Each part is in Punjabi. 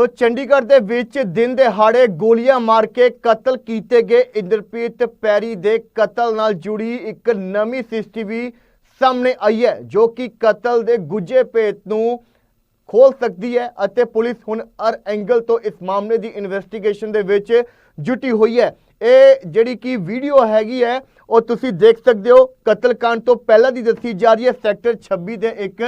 ਸੋ ਚੰਡੀਗੜ੍ਹ ਦੇ ਵਿੱਚ ਦਿਨ ਦਿਹਾੜੇ ਗੋਲੀਆਂ ਮਾਰ ਕੇ ਕਤਲ ਕੀਤੇ ਗਏ ਇੰਦਰਪ੍ਰੀਤ ਪੈਰੀ ਦੇ ਕਤਲ ਨਾਲ ਜੁੜੀ ਇੱਕ ਨਵੀਂ ਸੀਸੀਟੀਵੀ ਸਾਹਮਣੇ ਆਈ ਹੈ, ਜੋ ਕਿ ਕਤਲ ਦੇ ਗੁੱਜੇ ਭੇਤ ਨੂੰ ਖੋਲ ਸਕਦੀ ਹੈ ਅਤੇ ਪੁਲਿਸ ਹੁਣ ਹਰ ਐਂਗਲ ਤੋਂ ਇਸ ਮਾਮਲੇ ਦੀ ਇਨਵੈਸਟੀਗੇਸ਼ਨ ਦੇ ਵਿੱਚ ਜੁਟੀ ਹੋਈ ਹੈ। ਇਹ ਜਿਹੜੀ ਕਿ ਵੀਡੀਓ ਹੈਗੀ ਹੈ, ਉਹ ਤੁਸੀਂ ਦੇਖ ਸਕਦੇ ਹੋ। ਕਤਲकांड ਤੋਂ ਪਹਿਲਾਂ ਦੀ ਦੱਸੀ ਜਾ ਰਹੀ ਹੈ। ਸੈਕਟਰ 26 ਦੇ ਇੱਕ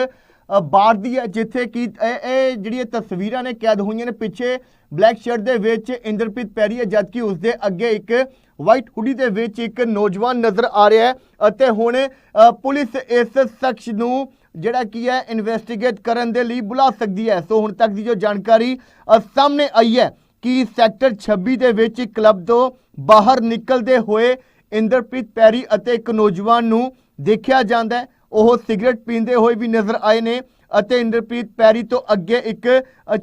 ਬਾਰ ਦੀ ਹੈ, ਜਿੱਥੇ ਕਿ ਇਹ ਜਿਹੜੀਆਂ ਤਸਵੀਰਾਂ ਨੇ ਕੈਦ ਹੋਈਆਂ ਨੇ, ਪਿੱਛੇ ਬਲੈਕ ਸ਼ਰਟ ਦੇ ਵਿੱਚ ਇੰਦਰਪ੍ਰੀਤ ਪੈਰੀ ਹੈ, ਜਦਕਿ ਉਸ ਦੇ ਅੱਗੇ ਇੱਕ ਵਾਈਟ ਹੁੱਡੀ ਦੇ ਵਿੱਚ ਇੱਕ ਨੌਜਵਾਨ ਨਜ਼ਰ ਆ ਰਿਹਾ ਹੈ ਅਤੇ ਹੁਣ ਪੁਲਿਸ ਇਸ ਸ਼ਖਸ ਨੂੰ ਜਿਹੜਾ ਕੀ ਹੈ ਇਨਵੈਸਟੀਗੇਟ ਕਰਨ ਦੇ ਲਈ ਬੁਲਾ ਸਕਦੀ ਹੈ। ਸੋ ਹੁਣ ਤੱਕ ਦੀ ਜੋ ਜਾਣਕਾਰੀ ਸਾਹਮਣੇ ਆਈ ਹੈ ਕਿ ਸੈਕਟਰ 26 ਦੇ ਵਿੱਚ ਇੱਕ ਕਲੱਬ ਤੋਂ ਬਾਹਰ ਨਿਕਲਦੇ ਹੋਏ ਇੰਦਰਪ੍ਰੀਤ ਪੈਰੀ ਅਤੇ ਇੱਕ ਨੌਜਵਾਨ ਨੂੰ ਦੇਖਿਆ ਜਾਂਦਾ ਹੈ। ਉਹ ਸਿਗਰਟ ਪੀਂਦੇ ਹੋਏ ਵੀ ਨਜ਼ਰ ਆਏ ਨੇ ਅਤੇ ਇੰਦਰਪ੍ਰੀਤ ਪੈਰੀ ਤੋਂ ਅੱਗੇ ਇੱਕ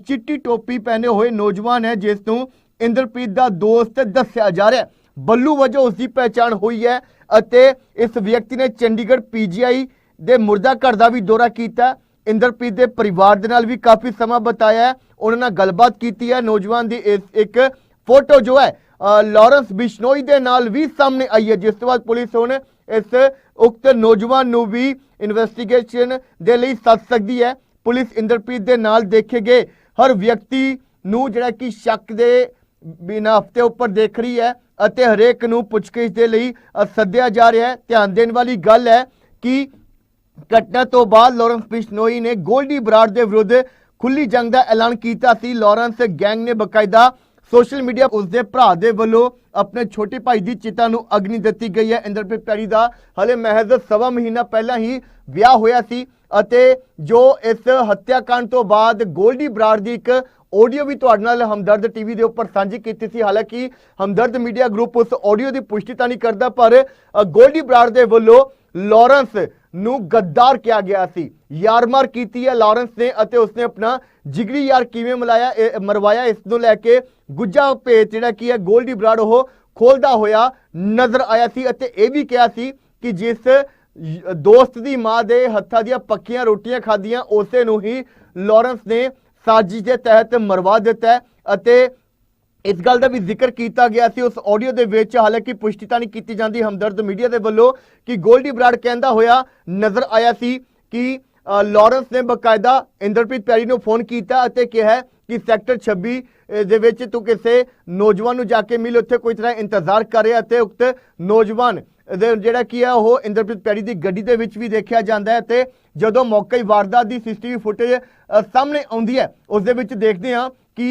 ਚਿੱਟੀ ਟੋਪੀ ਪਹਿਨੇ ਹੋਏ ਨੌਜਵਾਨ ਹੈ ਜਿਸ ਨੂੰ ਇੰਦਰਪ੍ਰੀਤ ਦਾ ਦੋਸਤ ਦੱਸਿਆ ਜਾ ਰਿਹਾ ਬੱਲੂ ਵਜੋਂ ਉਸ ਦੀ ਪਹਿਚਾਣ ਹੋਈ ਹੈ ਅਤੇ ਇਸ ਵਿਅਕਤੀ ਨੇ ਚੰਡੀਗੜ੍ਹ ਪੀਜੀਆਈ ਦੇ ਮੁਰਦਾ ਘਰ ਦਾ ਵੀ ਦੌਰਾ ਕੀਤਾ। ਇੰਦਰਪ੍ਰੀਤ ਦੇ ਪਰਿਵਾਰ ਦੇ ਨਾਲ ਵੀ ਕਾਫੀ ਸਮਾਂ ਬਿਤਾਇਆ ਹੈ। ਉਹਨਾਂ ਨਾਲ ਗੱਲਬਾਤ ਕੀਤੀ ਹੈ। ਨੌਜਵਾਨ ਦੀ ਇਸ ਇੱਕ ਫੋਟੋ ਜੋ ਹੈ ਅ, ਲਾਰੈਂਸ ਬਿਸ਼ਨੋਈ ਦੇ ਨਾਲ ਵੀ ਸਾਹਮਣੇ ਆਈ ਹੈ ਜਿਸ ਤੋਂ ਬਾਅਦ ਪੁਲਿਸ ਹੁਣ ਇਸ ਉਕਤ ਨੌਜਵਾਨ ਨੂੰ ਵੀ ਇਨਵੈਸਟੀਗੇਸ਼ਨ ਦੇ ਲਈ ਸੱਦ ਸਕਦੀ ਹੈ। ਪੁਲਿਸ ਇੰਦਰਪ੍ਰੀਤ ਦੇ ਨਾਲ ਦੇਖੇ ਗਏ। ਹਰ ਵਿਅਕਤੀ ਨੂੰ ਜਿਹੜਾ ਕਿ ਸ਼ੱਕ ਦੇ ਬਿਨਾਂ ਹਫ਼ਤੇ ਉੱਪਰ ਦੇਖ ਰਹੀ ਹੈ ਅਤੇ ਹਰੇਕ ਨੂੰ ਪੁੱਛਗਿੱਛ ਦੇ ਲਈ ਸੱਦਿਆ ਜਾ ਰਿਹਾ ਹੈ। ਧਿਆਨ ਦੇਣ ਵਾਲੀ ਗੱਲ ਹੈ ਕਿ ਘਟਨਾ ਤੋਂ ਬਾਅਦ ਲਾਰੈਂਸ ਬਿਸ਼ਨੋਈ ਨੇ ਗੋਲਡੀ ਬਰਾੜ ਦੇ ਵਿਰੁੱਧ ਖੁੱਲੀ ਜੰਗ ਦਾ ਐਲਾਨ ਕੀਤਾ ਸੀ। ਲਾਰੈਂਸ ਗੈਂਗ ਨੇ ਬਕਾਇਦਾ ਸੋਸ਼ਲ ਮੀਡੀਆ ਉਸ ਦੇ ਭਰਾ ਦੇ ਵੱਲੋਂ ਆਪਣੇ ਛੋਟੇ ਭਾਈ ਦੀ ਚਿਤਾ ਨੂੰ ਅਗਨੀ ਦਿੱਤੀ ਗਈ ਹੈ। ਇੰਦਰਪ੍ਰੀਤ ਪੈਰੀ ਦਾ ਹਲੇ ਮਹਿਜ਼ ਸਵਾ ਮਹੀਨਾ ਪਹਿਲਾਂ ਹੀ ਵਿਆਹ ਹੋਇਆ ਸੀ ਅਤੇ ਜੋ ਇਸ ਹੱਤਿਆਕਾਂਡ ਤੋਂ ਬਾਅਦ ਗੋਲਡੀ ਬਰਾੜ ਦੀ ਇੱਕ ਆਡੀਓ ਵੀ ਤੁਹਾਡੇ ਨਾਲ ਹਮਦਰਦ ਟੀਵੀ ਦੇ ਉੱਪਰ ਸਾਂਝੀ ਕੀਤੀ ਸੀ। ਹਾਲਾਂਕਿ ਹਮਦਰਦ ਮੀਡੀਆ ਗਰੁੱਪ ਉਸ ਆਡੀਓ ਦੀ ਪੁਸ਼ਟੀ ਤਾਂ ਨਹੀਂ ਕਰਦਾ, ਪਰ ਗੋਲਡੀ ਬਰਾੜ ਦੇ ਵੱਲੋਂ ਲਾਰੈਂਸ ਨੂੰ ਗੱਦਾਰ ਕਿਹਾ ਗਿਆ ਸੀ। ਯਾਰਮਾਰ ਕੀਤੀ ਹੈ ਲਾਰੈਂਸ ਨੇ ਅਤੇ ਉਸਨੇ ਆਪਣਾ ਜਿਗਰੀ ਯਾਰ ਕਿਵੇਂ ਮਲਾਇਆ, ਇਹ- ਮਰਵਾਇਆ, ਇਸ ਨੂੰ ਲੈ ਕੇ ਗੁੱਜਾ ਭੇਤ ਜਿਹੜਾ ਕੀ ਹੈ, ਗੋਲਡੀ ਬਰਾਡ ਉਹ ਖੋਲਦਾ ਹੋਇਆ ਨਜ਼ਰ ਆਇਆ ਸੀ ਅਤੇ ਇਹ ਵੀ ਕਿਹਾ ਸੀ ਕਿ ਜਿਸ ਦੋਸਤ ਦੀ ਮਾਂ ਦੇ ਹੱਥਾਂ ਦੀਆਂ ਪੱਕੀਆਂ ਰੋਟੀਆਂ ਖਾਧੀਆਂ, ਉਸੇ ਨੂੰ ਹੀ ਲਾਰੈਂਸ ਨੇ ਸਾਜ਼ਿਸ਼ ਦੇ ਤਹਿਤ ਮਰਵਾ ਦਿੱਤਾ ਅਤੇ ਇਸ ਗੱਲ ਦਾ ਵੀ ਜ਼ਿਕਰ ਕੀਤਾ ਗਿਆ ਸੀ। ਉਸ ਆਡੀਓ ਦੇ ਵਿੱਚ ਹਾਲਾਂਕਿ ਪੁਸ਼ਟੀ ਤਾਂ ਨਹੀਂ ਕੀਤੀ ਜਾਂਦੀ, ਹਮਦਰਦ ਮੀਡੀਆ ਦੇ ਵੱਲੋਂ ਕਿ ਗੋਲਡੀ ਬਰਾਡ ਕਹਿੰਦਾ ਹੋਇਆ ਨਜ਼ਰ ਆਇਆ ਸੀ ਕਿ ਲਾਰੈਂਸ ਨੇ ਬਕਾਇਦਾ ਇੰਦਰਪ੍ਰੀਤ ਪੈਰੀ ਨੂੰ ਫੋਨ ਕੀਤਾ ਅਤੇ ਕਿਹਾ ਕਿ ਸੈਕਟਰ 26 ਦੇ ਵਿੱਚ ਤੂੰ ਕਿਸੇ ਨੌਜਵਾਨ ਨੂੰ ਜਾ ਕੇ ਮਿਲ, ਉੱਥੇ ਕੋਈ ਤਰ੍ਹਾਂ ਇੰਤਜ਼ਾਰ ਕਰ ਰਿਹਾ ਅਤੇ ਉਕਤ ਨੌਜਵਾਨ ਜਿਹੜਾ ਕੀ ਹੈ ਉਹ ਇੰਦਰਪ੍ਰੀਤ ਪੈਰੀ ਦੀ ਗੱਡੀ ਦੇ ਵਿੱਚ ਵੀ ਦੇਖਿਆ ਜਾਂਦਾ ਹੈ ਤੇ ਜਦੋਂ ਮੌਕੇ ਵਾਰਦਾਤ ਦੀ ਸੀਸੀਟੀਵੀ ਫੁਟੇਜ ਸਾਹਮਣੇ ਆਉਂਦੀ ਹੈ, ਉਸ ਦੇ ਵਿੱਚ ਦੇਖਦੇ ਹਾਂ ਕਿ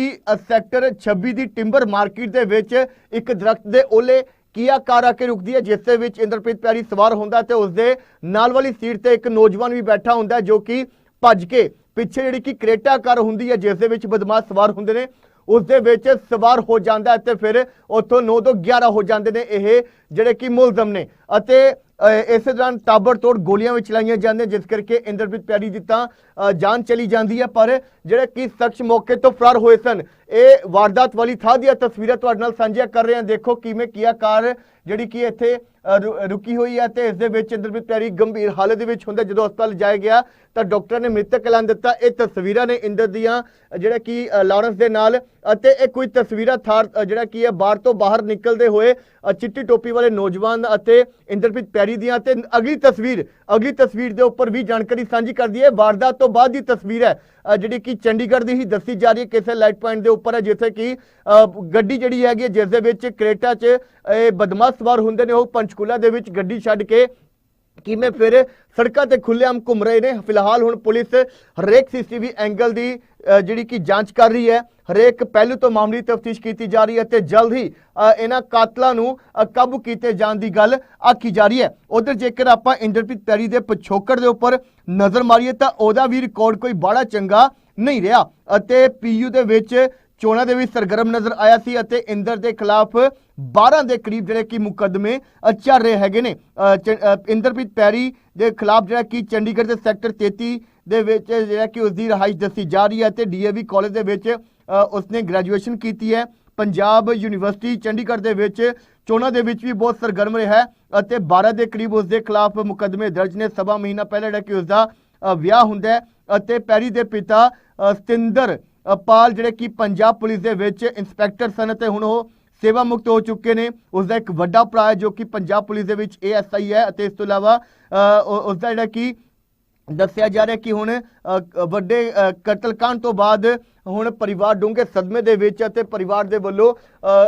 ਸੈਕਟਰ 26 ਦੀ ਟਿੰਬਰ ਮਾਰਕੀਟ ਦੇ ਵਿੱਚ ਇੱਕ ਦਰਖਤ ਦੇ ਓਲੇ ਕੀਆ ਕਾਰ ਆ ਕੇ ਰੁਕਦੀ ਹੈ, ਜਿਸ ਦੇ ਵਿੱਚ ਇੰਦਰਪ੍ਰੀਤ ਪਿਆਰੀ ਸਵਾਰ ਹੁੰਦਾ ਤੇ ਉਸ ਦੇ ਨਾਲ ਵਾਲੀ ਸੀਟ ਤੇ ਇੱਕ ਨੌਜਵਾਨ ਵੀ ਬੈਠਾ ਹੁੰਦਾ ਜੋ ਕਿ ਭੱਜ ਕੇ ਪਿੱਛੇ ਜਿਹੜੀ ਕਿ ਕਰੇਟਾ ਕਾਰ ਹੁੰਦੀ ਹੈ, ਜਿਸ ਦੇ ਵਿੱਚ ਬਦਮਾਸ਼ ਸਵਾਰ ਹੁੰਦੇ ਨੇ ਉਸ ਦੇ ਵਿੱਚ ਸਵਾਰ ਹੋ ਜਾਂਦਾ ਹੈ ਤੇ ਫਿਰ ਉੱਥੋਂ 9 ਤੋਂ 11 ਹੋ ਜਾਂਦੇ ਨੇ ਇਹ ਜਿਹੜੇ ਕਿ ਮੁਲਜ਼ਮ ਨੇ। ਅਤੇ ਇਸੇ ਦੌਰਾਨ ਤਾਬੜਤੋੜ ਗੋਲੀਆਂ ਵੀ ਚਲਾਈਆਂ ਜਾਂਦੀਆਂ ਜਿਸ ਕਰਕੇ ਇੰਦਰਪ੍ਰੀਤ ਪਿਆਰੀ ਦੀ ਤਾਂ ਅ, ਜਾਨ ਚਲੀ ਜਾਂਦੀ ਹੈ ਪਰ ਜਿਹੜੇ ਕਿ ਸ਼ਖਸ ਮੌਕੇ ਤੋਂ ਫਰਾਰ ਹੋਏ ਸਨ ਇਹ ਵਾਰਦਾਤ ਵਾਲੀ ਥਾਂ ਦੀਆਂ ਤਸਵੀਰਾਂ ਤੁਹਾਡੇ ਨਾਲ ਸਾਂਝੀਆਂ ਕਰ ਰਹੇ ਹਾਂ। ਦੇਖੋ ਕਿਵੇਂ ਕੀਆ ਕਾਰ ਜਿਹੜੀ ਕਿ ਇੱਥੇ ਰੁ- ਰੁਕੀ ਹੋਈ ਹੈ ਤੇ ਇਸ ਦੇ ਵਿੱਚ ਇੰਦਰਪ੍ਰੀਤ ਪਿਆਰੀ ਗੰਭੀਰ ਹਾਲਤ ਦੇ ਵਿੱਚ ਹੁੰਦਾ ਜਦੋਂ ਹਸਪਤਾਲ ਜਾਇਆ ਗਿਆ ਤਾਂ ਡਾਕਟਰ ਨੇ ਮ੍ਰਿਤਕ ਐਲਾਨ ਦਿੱਤਾ। ਇਹ ਤਸਵੀਰਾਂ ਨੇ ਇੰਦਰ ਦੀਆਂ ਜਿਹੜਾ ਕਿ ਅ, ਲਾਰੈਂਸ ਦੇ ਨਾਲ ਅਤੇ ਇਹ ਕੋਈ ਤਸਵੀਰਾਂ ਥਾਰ ਜਿਹੜਾ ਕੀ ਹੈ ਬਾਹਰ ਤੋਂ ਬਾਹਰ ਨਿਕਲਦੇ ਹੋਏ ਚਿੱਟੀ ਟੋਪੀ ਵਾਲੇ ਨੌਜਵਾਨ ਅਤੇ ਇੰਦਰਪ੍ਰੀਤ ਪੈਰੀ ਦੀਆਂ ਤੇ ਅਗਲੀ ਤਸਵੀਰ ਅਗਲੀ ਤਸਵੀਰ ਦੇ ਉੱਪਰ ਵੀ ਜਾਣਕਾਰੀ ਸਾਂਝੀ ਕਰਦੀ ਹੈ। ਵਾਰਦਾਤ ਤੋਂ ਬਾਅਦ ਦੀ ਤਸਵੀਰ ਹੈ ਜਿਹੜੀ ਕਿ ਚੰਡੀਗੜ੍ਹ ਦੀ ਹੀ ਦੱਸੀ ਜਾ ਰਹੀ ਹੈ ਕਿਸੇ ਲਾਈਟ ਪੁਆਇੰਟ ਦੇ ਉੱਪਰ ਹੈ ਜਿੱਥੇ ਕਿ ਗੱਡੀ ਜਿਹੜੀ ਹੈਗੀ ਹੈ, ਜਿਸ ਦੇ ਵਿੱਚ ਕਰੇਟਾ 'ਚ ਇਹ ਬਦਮਾਸ਼ ਸਵਾਰ ਹੁੰਦੇ ਨੇ ਉਹ ਪੰਚਕੂਲਾ ਦੇ ਵਿੱਚ ਗੱਡੀ ਛੱਡ ਕੇ ਕਿਵੇਂ ਫਿਰ ਸੜਕਾਂ ਤੇ ਖੁੱਲ੍ਹੇਆਮ ਘੁੰਮ ਰਹੇ ਨੇ। ਫਿਲਹਾਲ ਹੁਣ ਪੁਲਿਸ ਹਰੇਕ ਸੀਸੀਟੀਵੀ ਐਂਗਲ ਦੀ ਜਿਹੜੀ ਕਿ ਜਾਂਚ ਕਰ ਰਹੀ ਹੈ। ਹਰੇਕ ਪਹਿਲੂ ਤੋਂ ਮਾਮਲੇ ਦੀ ਤਫਤੀਸ਼ ਕੀਤੀ ਜਾ ਰਹੀ ਹੈ ਤੇ ਜਲਦ ਹੀ ਇਹਨਾਂ ਕਾਤਲਾਂ ਨੂੰ ਕਾਬੂ ਕੀਤੇ ਜਾਣ ਦੀ ਗੱਲ ਆਖੀ ਜਾ ਰਹੀ ਹੈ। ਉਧਰ ਜੇਕਰ ਆਪਾਂ ਇੰਦਰਪ੍ਰੀਤ ਪੈਰੀ ਦੇ ਪਿਛੋਕੜ ਦੇ ਉੱਪਰ ਨਜ਼ਰ ਮਾਰੀਏ ਤਾਂ ਉਹਦਾ ਵੀ ਰਿਕਾਰਡ ਕੋਈ ਬੜਾ ਚੰਗਾ ਨਹੀਂ ਰਿਹਾ। ਅਤੇ ਪੀਯੂ ਦੇ ਵਿੱਚ ਚੋਣਾਂ ਦੇ ਵਿੱਚ ਸਰਗਰਮ ਨਜ਼ਰ ਆਇਆ ਸੀ ਅਤੇ ਇੰਦਰ ਦੇ ਖਿਲਾਫ 12 ਦੇ ਕਰੀਬ ਜਿਹੜੇ ਕਿ ਮੁਕੱਦਮੇ ਅ, ਚੱਲ ਰਹੇ ਹੈਗੇ ਨੇ। ਚ- ਇੰਦਰਪ੍ਰੀਤ ਪੈਰੀ ਦੇ ਖਿਲਾਫ ਜਿਹੜਾ ਕਿ ਚੰਡੀਗੜ੍ਹ ਦੇ ਸੈਕਟਰ 33 ਦੇ ਵਿੱਚ ਜਿਹੜਾ ਕਿ ਉਸ ਦੀ ਰਹਾਇਸ਼ ਦੱਸੀ ਜਾ ਰਹੀ ਹੈ ਤੇ ਡੀਏਵੀ ਕਾਲਜ ਦੇ ਵਿੱਚ ਉਸਨੇ ਗ੍ਰੈਜੂਏਸ਼ਨ ਕੀਤੀ ਹੈ। ਪੰਜਾਬ ਯੂਨੀਵਰਸਿਟੀ ਚੰਡੀਗੜ੍ਹ ਦੇ ਵਿੱਚ ਚੋਣਾਂ ਦੇ ਵਿੱਚ ਵੀ ਬਹੁਤ ਸਰਗਰਮ ਰਿਹਾ ਅਤੇ 12 ਦੇ ਕਰੀਬ ਉਸ ਦੇ ਖਿਲਾਫ ਮੁਕੱਦਮੇ ਦਰਜ ਨੇ। ਸਵਾ ਮਹੀਨਾ ਪਹਿਲਾਂ ਜਿਹੜਾ ਕਿ ਉਸ ਦਾ ਵਿਆਹ ਹੁੰਦਾ ਅਤੇ ਪੈਰੀ ਦੇ ਪਿਤਾ ਸਤਿੰਦਰ ਪਾਲ ਜਿਹੜੇ ਕਿ ਪੰਜਾਬ ਪੁਲਿਸ ਦੇ ਵਿੱਚ ਇੰਸਪੈਕਟਰ ਸਨ ਤੇ ਹੁਣ ਉਹ ਸੇਵਾ ਮੁਕਤ ਹੋ ਚੁੱਕੇ ਨੇ। ਉਸ ਦਾ ਇੱਕ ਵੱਡਾ ਭਰਾ ਹੈ ਜੋ ਕਿ ਪੰਜਾਬ ਪੁਲਿਸ ਦੇ ਵਿੱਚ ਏਐਸਆਈ ਹੈ ਅਤੇ ਇਸ ਤੋਂ ਇਲਾਵਾ ਅ, ਉਸ ਦਾ ਜਿਹੜਾ ਕਿ ਦੱਸਿਆ ਜਾ ਰਿਹਾ ਕਿ ਹੁਣ ਵੱਡੇ ਅ, ਕਤਲकांड ਤੋਂ ਬਾਅਦ ਹੁਣ ਪਰਿਵਾਰ ਡੂੰਘੇ ਸਦਮੇ ਦੇ ਵਿੱਚ ਅਤੇ ਪਰਿਵਾਰ ਦੇ ਵੱਲੋਂ